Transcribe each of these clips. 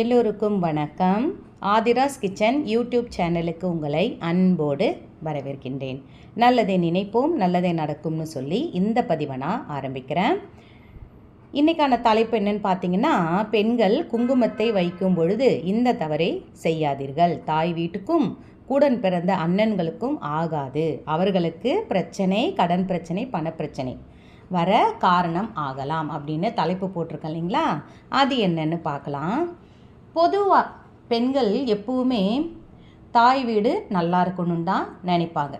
எல்லோருக்கும் வணக்கம். Aadhira's kitchen YouTube சேனலுக்கு உங்களை அன்போடு வரவேற்கின்றேன். நல்லதை நினைப்போம் நல்லதே நடக்கும்னு சொல்லி இந்த பதிவை நான் ஆரம்பிக்கிறேன். இன்றைக்கான தலைப்பு என்னன்னு பார்த்தீங்கன்னா பெண்கள் குங்குமத்தை வைக்கும் பொழுது இந்த தவறை செய்யாதீர்கள். தாய் வீட்டுக்கும் கூடன் பிறந்த அண்ணன்களுக்கும் ஆகாது. அவர்களுக்கு பிரச்சனை கடன் பிரச்சனை பணப்பிரச்சனை வர காரணம் ஆகலாம் அப்படின்னு தலைப்பு போட்டிருக்கேன் இல்லைங்களா? அது என்னன்னு பார்க்கலாம். பொதுவாக பெண்கள் எப்பவுமே தாய் வீடு நல்லா இருக்கணும்னு தான் நினைப்பாங்க.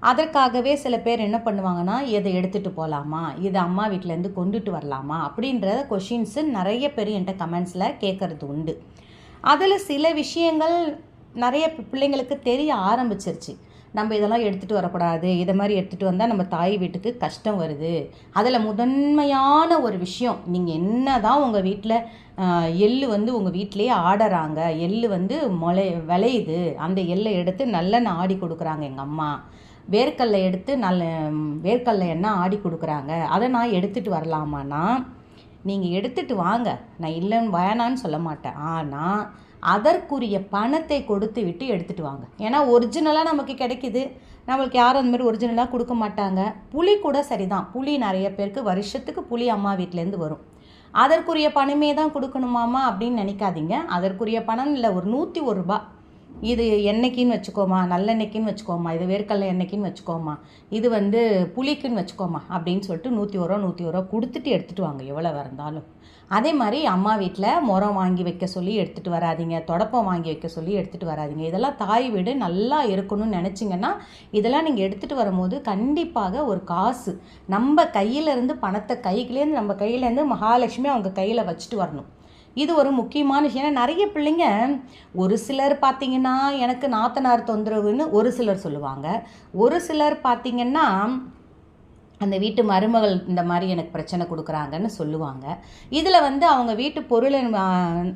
அதற்காகவே சில பேர் என்ன பண்ணுவாங்கன்னா இதை எடுத்துகிட்டு போகலாமா இதை அம்மா வீட்டிலேருந்து கொண்டுட்டு வரலாமா? அப்படின்ற கொஷின்ஸு நிறைய பேர் என்கிட்ட கமெண்ட்ஸில் கேட்குறது உண்டு. அதில் சில விஷயங்கள் நிறைய பிள்ளைங்களுக்கு தெரிய ஆரம்பிச்சிருச்சு. நம்ம இதெல்லாம் எடுத்துகிட்டு வரக்கூடாது. இதை மாதிரி எடுத்துகிட்டு வந்தால் நம்ம தாய் வீட்டுக்கு கஷ்டம் வருது. அதில் முதன்மையான ஒரு விஷயம் நீங்கள் என்ன தான் உங்கள் வீட்டில் எள்ளு வந்து உங்கள் வீட்டிலேயே ஆடுறாங்க. எள்ளு வந்து முளை விளையுது. அந்த எள்ளை எடுத்து நல்லெண்ணெய் ஆடி கொடுக்குறாங்க எங்கள் அம்மா. வேர்க்கல்லை எடுத்து நல்ல வேர்க்கடலை எண்ணெய் ஆடி கொடுக்குறாங்க. அதை நான் எடுத்துகிட்டு வரலாமான்னா நீங்கள் எடுத்துகிட்டு வாங்க. நான் இல்லைன்னு வேணான்னு சொல்ல மாட்டேன். ஆனால் அதற்குரிய பணத்தை கொடுத்து விட்டு எடுத்துகிட்டு வாங்க. ஏன்னா ஒரிஜினலாக நமக்கு கிடைக்குது. நம்மளுக்கு யாரும் அந்த மாதிரி ஒரிஜினலாக கொடுக்க மாட்டாங்க. புளி கூட சரிதான். புளி நிறைய பேருக்கு வருஷத்துக்கு புளி அம்மா வீட்டிலேருந்து வரும். அதற்குரிய பணமே தான் கொடுக்கணுமாமா அப்படின்னு நினைக்காதீங்க. அதற்குரிய பணம் இல்லை ஒரு நூற்றி ஒரு ரூபா இது எண்ணெய்க்குன்னு வச்சுக்கோமா நல்லெண்ணெய்க்குன்னு வச்சுக்கோமா இது வேர்க்கடலை எண்ணெய்க்குன்னு வச்சுக்கோமா இது வந்து புளிக்குன்னு வச்சுக்கோமா அப்படின்னு சொல்லிட்டு நூற்றி ஒரு ரூபா நூற்றி ஒரு ரூபா கொடுத்துட்டு எடுத்துகிட்டு வாங்க எவ்வளோ இருந்தாலும். அதே மாதிரி அம்மா வீட்டில் முறம் வாங்கி வைக்க சொல்லி எடுத்துகிட்டு வராதீங்க தொடப்பம் வாங்கி வைக்க சொல்லி எடுத்துகிட்டு வராதிங்க. இதெல்லாம் தாய் வீடு நல்லா இருக்கணும்னு நினச்சிங்கன்னா இதெல்லாம் நீங்கள் எடுத்துகிட்டு வரும்போது கண்டிப்பாக ஒரு காசு. நம்ம கையிலேருந்து பணத்தை கைக்குலேருந்து நம்ம கையிலேருந்து மகாலட்சுமி அவங்க கையில் வச்சுட்டு வரணும். இது ஒரு முக்கியமான விஷயம். ஏன்னா நிறைய பிள்ளைங்க ஒரு சிலர் பார்த்தீங்கன்னா எனக்கு நாத்தனார் தொந்தரவுன்னு ஒரு சிலர் சொல்லுவாங்க. ஒரு சிலர் பார்த்தீங்கன்னா அந்த வீட்டு மருமகள் இந்த மாதிரி எனக்கு பிரச்சனை கொடுக்குறாங்கன்னு சொல்லுவாங்க. இதில் வந்து அவங்க வீட்டு பொருளை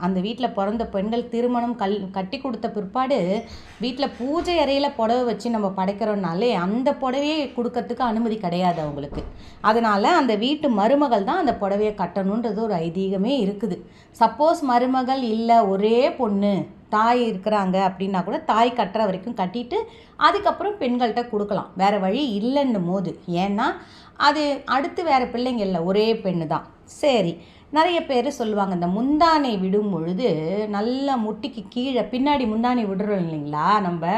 அந்த வீட்டில் பிறந்த பெண்கள் திருமணம் கல் கட்டி கொடுத்த பிற்பாடு வீட்டில் பூஜை அறையில் புடவை வச்சு நம்ம படைக்கிறோம்னாலே அந்த புடவையே கொடுக்கறதுக்கு அனுமதி கிடையாது அவங்களுக்கு. அதனால் அந்த வீட்டு மருமகள் தான் அந்த புடவையை கட்டணுன்றது ஒரு ஐதீகமே இருக்குது. சப்போஸ் மருமகள் இல்லை ஒரே பொண்ணு தாய் இருக்கிறாங்க அப்படின்னா கூட தாய் கட்டுற வரைக்கும் கட்டிட்டு அதுக்கப்புறம் பெண்கள்கிட்ட கொடுக்கலாம். வேறு வழி இல்லைன்னும் போது. ஏன்னா அது அடுத்து வேறு பிள்ளைங்க இல்லை ஒரே பெண்ணு தான் சரி. நிறைய பேர் சொல்லுவாங்க இந்த முந்தானை விடும் பொழுது நல்லா முட்டிக்கு கீழே பின்னாடி முந்தானை விடுறோம் இல்லைங்களா? நம்ம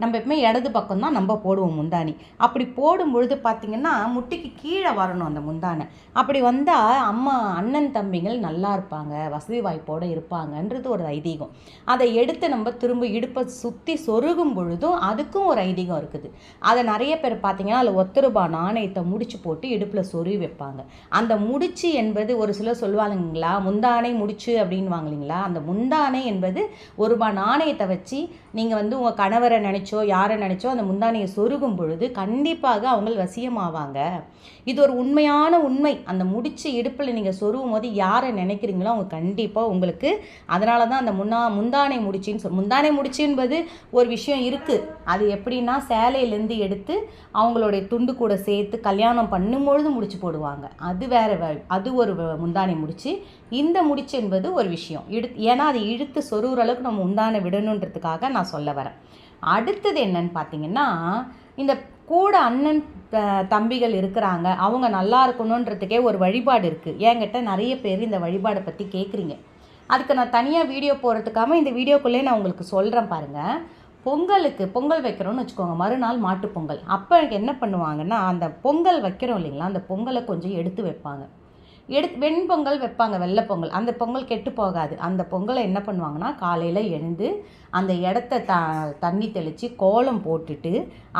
நம்ம எப்பவுமே இடது பக்கம் தான் நம்ம போடுவோம் முந்தானி அப்படி போடும் பொழுது பார்த்திங்கன்னா முட்டிக்கு கீழே வரணும் அந்த முந்தானை. அப்படி வந்தால் அம்மா அண்ணன் தம்பிகள் நல்லா இருப்பாங்க வசதி வாய்ப்போடு இருப்பாங்கன்றது ஒரு ஐதீகம். அதை எடுத்து நம்ம திரும்ப இடுப்பை சுற்றி சொருகும் பொழுதும் அதுக்கும் ஒரு ஐதீகம் இருக்குது. அதை நிறைய பேர் பார்த்தீங்கன்னா அதில் ஒத்த ரூபாய் நாணயத்தை முடிச்சு போட்டு இடுப்பில் சொருவி வைப்பாங்க. அந்த முடிச்சு என்பது ஒரு சில சொல்லுவாங்கங்களா முந்தானை முடிச்சு அப்படின்வாங்க இல்லைங்களா? அந்த முந்தானை என்பது ஒரு ரூபாய் நாணயத்தை வச்சு நீங்கள் வந்து உங்கள் கணவரை நினச்சோ யாரை நினச்சோ அந்த முந்தானையை சொருகும் பொழுது கண்டிப்பாக அவங்க வசியமாவாங்க. இது ஒரு உண்மையான உண்மை. அந்த முடிச்சு இடுப்பில் நீங்கள் சொருகும் போது யாரை நினைக்கிறீங்களோ அவங்க கண்டிப்பாக உங்களுக்கு அதனால தான் அந்த முன்னா முந்தானை முடிச்சின்னு சொல் முந்தானை முடிச்சு என்பது ஒரு விஷயம் இருக்குது அது எப்படின்னா சேலையிலேருந்து எடுத்து அவங்களுடைய துண்டு கூட சேர்த்து கல்யாணம் பண்ணும்பொழுது முடிச்சு போடுவாங்க. அது வேறு அது ஒரு முந்தானை முடிச்சு இந்த முடிச்சு என்பது ஒரு விஷயம். இடு ஏன்னா அது இழுத்து சொருகிற அளவுக்கு நம்ம உண்டான விடணுன்றதுக்காக நான் சொல்ல வரேன். அடுத்தது என்னன்னு பார்த்தீங்கன்னா இந்த கூட அண்ணன் தம்பிகள் இருக்கிறாங்க. அவங்க நல்லா இருக்கணுன்றதுக்கே ஒரு வழிபாடு இருக்குது என்கிட்ட நிறைய பேர் இந்த வழிபாடை பற்றி கேட்குறீங்க அதுக்கு நான் தனியாக வீடியோ போகிறதுக்காக இந்த வீடியோக்குள்ளே நான் உங்களுக்கு சொல்கிறேன் பாருங்கள் பொங்கலுக்கு பொங்கல் வைக்கிறோம்னு வச்சுக்கோங்க. மறுநாள் மாட்டுப்பொங்கல் அப்போ என்ன பண்ணுவாங்கன்னா அந்த பொங்கல் வைக்கிறோம் இல்லைங்களா? அந்த பொங்கலை கொஞ்சம் எடுத்து வைப்பாங்க. எடுத்து வெண்பொங்கல் வைப்பாங்க வெள்ளை பொங்கல். அந்த பொங்கல் கெட்டு போகாது. அந்த பொங்கலை என்ன பண்ணுவாங்கன்னா காலையில் எழுந்து அந்த இடத்த த தண்ணி தெளித்து கோலம் போட்டுட்டு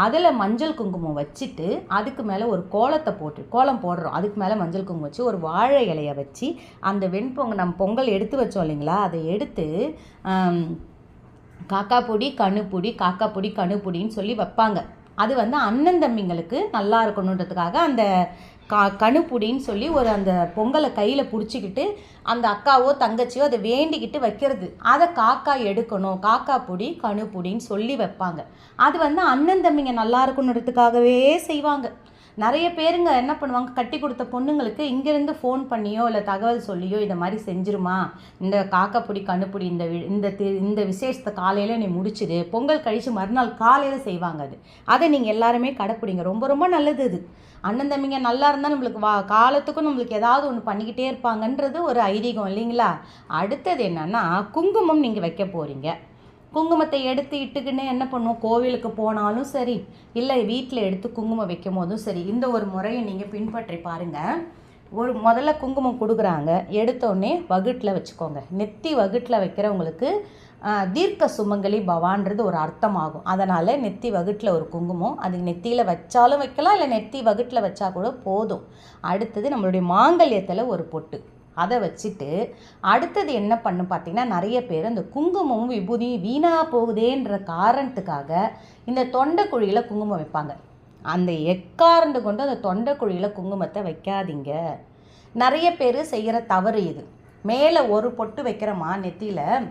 அதில் மஞ்சள் குங்குமம் வச்சுட்டு அதுக்கு மேலே ஒரு கோலத்தை போட்டு கோலம் போடுறோம். அதுக்கு மேலே மஞ்சள் குங்குமம் வச்சு ஒரு வாழை இலையை வச்சு அந்த வெண்பொங்கல் நம்ம பொங்கல் எடுத்து வச்சோம் இல்லைங்களா? அதை எடுத்து காக்காப்பொடி காக்கா பொடி கணுப்பொடி காக்கா பொடி கணுப்பொடின்னு சொல்லி வைப்பாங்க. அது வந்து அண்ணன் தம்பிங்களுக்கு நல்லா இருக்கணுன்றதுக்காக அந்த கா கணுப்புடின்னு சொல்லி ஒரு அந்த பொங்கலை கையில் பிடிச்சிக்கிட்டு அந்த அக்காவோ தங்கச்சியோ அதை வேண்டிக்கிட்டு வைக்கிறது. அதை காக்கா எடுக்கணும். காக்கா பொடி கணுப்புடின்னு சொல்லி வைப்பாங்க. அது வந்து அண்ணன் தம்பிங்க நல்லா இருக்கணுன்றதுக்காகவே செய்வாங்க. நிறைய பேருங்க என்ன பண்ணுவாங்க கட்டி கொடுத்த பொண்ணுங்களுக்கு இங்கேருந்து ஃபோன் பண்ணியோ இல்லை தகவல் சொல்லியோ இதை மாதிரி செஞ்சிருமா? இந்த காக்கப்புடி கண்ணுப்புடி இந்த வி- இந்த தி- இந்த விசேஷத்தை காலையில் நீ முடிச்சுது பொங்கல் கழித்து மறுநாள் காலையில் செய்வாங்க அது. அதை நீங்கள் எல்லாருமே கடைப்பிடிங்க. ரொம்ப ரொம்ப நல்லது அது. அண்ணன் தம்பிங்க நல்லா இருந்தால் நம்மளுக்கு வா காலத்துக்கும் நம்மளுக்கு ஏதாவது ஒன்று பண்ணிக்கிட்டே இருப்பாங்கன்றது ஒரு ஐதீகம் இல்லைங்களா? அடுத்தது என்னன்னா குங்குமம் நீங்கள் வைக்க போகிறீங்க குங்குமத்தை எடுத்து இட்டுக்கின்னு என்ன பண்ணுவோம்? கோவிலுக்கு போனாலும் சரி இல்லை வீட்டில் எடுத்து குங்குமம் வைக்கும் போதும் சரி இந்த ஒரு முறையை நீங்கள் பின்பற்றி பாருங்கள் ஒரு முதல்ல குங்குமம் கொடுக்குறாங்க. எடுத்தோடனே வகுட்டில் வச்சுக்கோங்க. நெத்தி வகுட்டில் வைக்கிறவங்களுக்கு தீர்க்க சுமங்கலி பவான்றது ஒரு அர்த்தமாகும். அதனால் நெத்தி வகுட்டில் ஒரு குங்குமம் அது நெத்தியில் வச்சாலும் வைக்கலாம் இல்லை நெத்தி வகுட்டில் வச்சா கூட போதும். அடுத்தது நம்மளுடைய மாங்கல்யத்தில் ஒரு பொட்டு. அதை வச்சுட்டு அடுத்தது என்ன பண்ணு பார்த்தீங்கன்னா நிறைய பேர் இந்த குங்குமமும் விபூதியும் வீணாக போகுதேன்ற காரணத்துக்காக இந்த தொண்டைக்குழியில் குங்குமம் வைப்பாங்க. அந்த எக்காரண்டு கொண்டு அந்த தொண்டைக்குழியில் குங்குமத்தை வைக்காதீங்க. நிறைய பேர் செய்கிற தவறு இது. மேலே ஒரு பொட்டு வைக்கிறோமா நெத்தியில்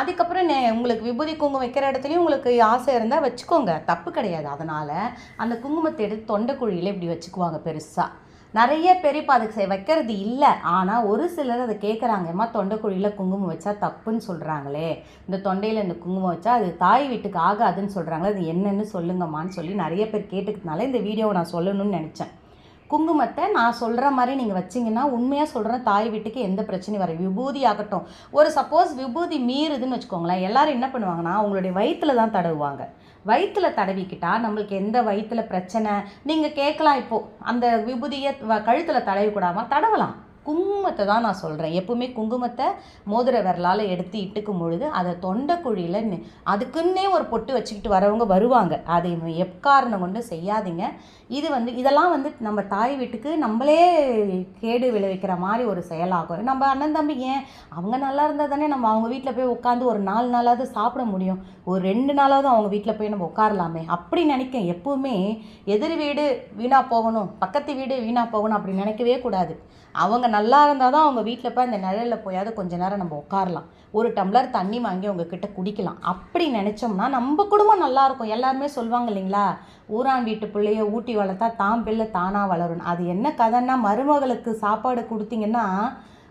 அதுக்கப்புறம் நே உங்களுக்கு விபூதி குங்குமம் வைக்கிற இடத்துலையும் உங்களுக்கு ஆசை இருந்தால் வச்சுக்கோங்க. தப்பு கிடையாது. அதனால் அந்த குங்குமத்தை எடுத்து தொண்டைக்குழியில் இப்படி வச்சுக்குவாங்க பெருசாக நிறைய பேர் இப்போ அதுக்கு வைக்கிறது இல்லை. ஆனால் ஒரு சிலர் அதை கேட்குறாங்கம்மா தொண்டைக்குழியில் குங்குமம் வச்சா தப்புன்னு சொல்கிறாங்களே இந்த தொண்டையில் இந்த குங்குமம் வச்சா அது தாய் வீட்டுக்கு ஆகாதுன்னு சொல்கிறாங்களே அது என்னன்னு சொல்லுங்கம்மான்னு சொல்லி நிறைய பேர் கேட்டுக்கிறதுனால இந்த வீடியோவை நான் சொல்லணும்னு நினச்சேன். குங்குமத்தை நான் சொல்கிற மாதிரி நீங்கள் வச்சிங்கன்னா உண்மையாக சொல்கிறேன் தாய் வீட்டுக்கு எந்த பிரச்சனையும் வர விபூதி ஆகட்டும் ஒரு சப்போஸ் விபூதி மீறுதுன்னு வச்சுக்கோங்களேன். எல்லோரும் என்ன பண்ணுவாங்கன்னா அவங்களுடைய வயிற்றுல தான் தடவுவாங்க. வயிற்றில் தடவிக்கிட்டா நம்மளுக்கு எந்த வயிற்றுல பிரச்சனை? நீங்கள் கேட்கலாம் இப்போது அந்த விபூதியை கழுத்தில் தடவிக்கூடாமல் தடவலாம். குங்குமத்தை தான் நான் சொல்கிறேன் எப்பவுமே குங்குமத்தை மோதிர விரலால் எடுத்து இட்டுக்கும் பொழுது அதை தொண்டைக்குழியில் அதுக்குன்னே ஒரு பொட்டு வச்சுக்கிட்டு வரவங்க வருவாங்க. அதை எக்காரணம் கொண்டு செய்யாதீங்க. இது வந்து இதெல்லாம் வந்து நம்ம தாய் வீட்டுக்கு நம்மளே கேடு விளைவிக்கிற மாதிரி ஒரு செயலாகும். நம்ம அண்ணன் தம்பி ஏன்? அவங்க நல்லா இருந்தால் தானே நம்ம அவங்க வீட்டில் போய் உட்காந்து ஒரு நாலு நாளாவது சாப்பிட முடியும். ஒரு ரெண்டு நாளாவது அவங்க வீட்டில் போய் நம்ம உட்காரலாமே அப்படி நினைக்க எப்போவுமே எதிர் வீடு வீணாக போகணும் பக்கத்து வீடு வீணாக போகணும் அப்படி நினைக்கவே கூடாது. அவங்க நல்லா இருந்தால் தான் அவங்க வீட்டில் போய் அந்த நிழலில் போயாவது கொஞ்ச நேரம் நம்ம உட்காரலாம். ஒரு டம்ளர் தண்ணி வாங்கி அவங்கக்கிட்ட குடிக்கலாம். அப்படி நினச்சோம்னா நம்ம குடும்பம் நல்லாயிருக்கும் எல்லாருமே சொல்லுவாங்க இல்லைங்களா? ஊரான் வீட்டு பிள்ளைய ஊட்டி வளர்த்தா தான் பிள்ளை தானாக வளரும். அது என்ன கதைன்னா மருமகளுக்கு சாப்பாடு கொடுத்தீங்கன்னா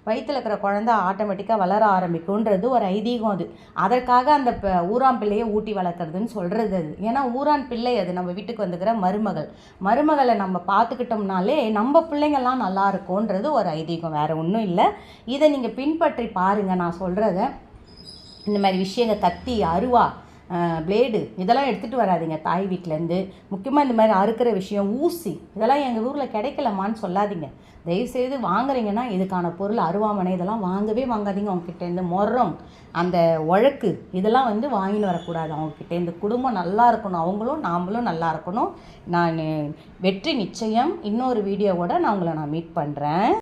வயிற்றில் இருக்கிற குழந்த ஆட்டோமேட்டிக்காக வளர ஆரம்பிக்கும்ன்றது ஒரு ஐதீகம் அது. அதற்காக அந்த ஊரான் பிள்ளையை ஊட்டி வளர்க்குறதுன்னு சொல்கிறது அது. ஏன்னா ஊரான் பிள்ளை அது. நம்ம வீட்டுக்கு வந்துக்கிற மருமகள். மருமகளை நம்ம பார்த்துக்கிட்டோம்னாலே நம்ம பிள்ளைங்கள்லாம் நல்லா இருக்கும்ன்றது ஒரு ஐதீகம். வேறு ஒன்றும் இல்லை. இதை நீங்கள் பின்பற்றி பாருங்கள் நான் சொல்கிறத இந்த மாதிரி விஷயங்கள் கத்தி அருவா பிளேடு இதெல்லாம் எடுத்துகிட்டு வராதீங்க தாய் வீட்டிலேருந்து முக்கியமாக இந்த மாதிரி அறுக்கிற விஷயம் ஊசி இதெல்லாம் எங்கள் ஊரில் கிடைக்கலமான்னு சொல்லாதீங்க. தயவுசெய்து வாங்குறீங்கன்னா இதுக்கான பொருள் அருவாமனை இதெல்லாம் வாங்கவே வாங்காதீங்க அவங்கக்கிட்டேருந்து மொரம் அந்த உழக்கு இதெல்லாம் வந்து வாங்கின்னு வரக்கூடாது அவங்கக்கிட்டேருந்து குடும்பம் நல்லா இருக்கணும் அவங்களும் நாமளும் நல்லா இருக்கணும். நான் வெற்றி நிச்சயம். இன்னொரு வீடியோவோட நான் உங்களை நான் மீட் பண்ணுறேன்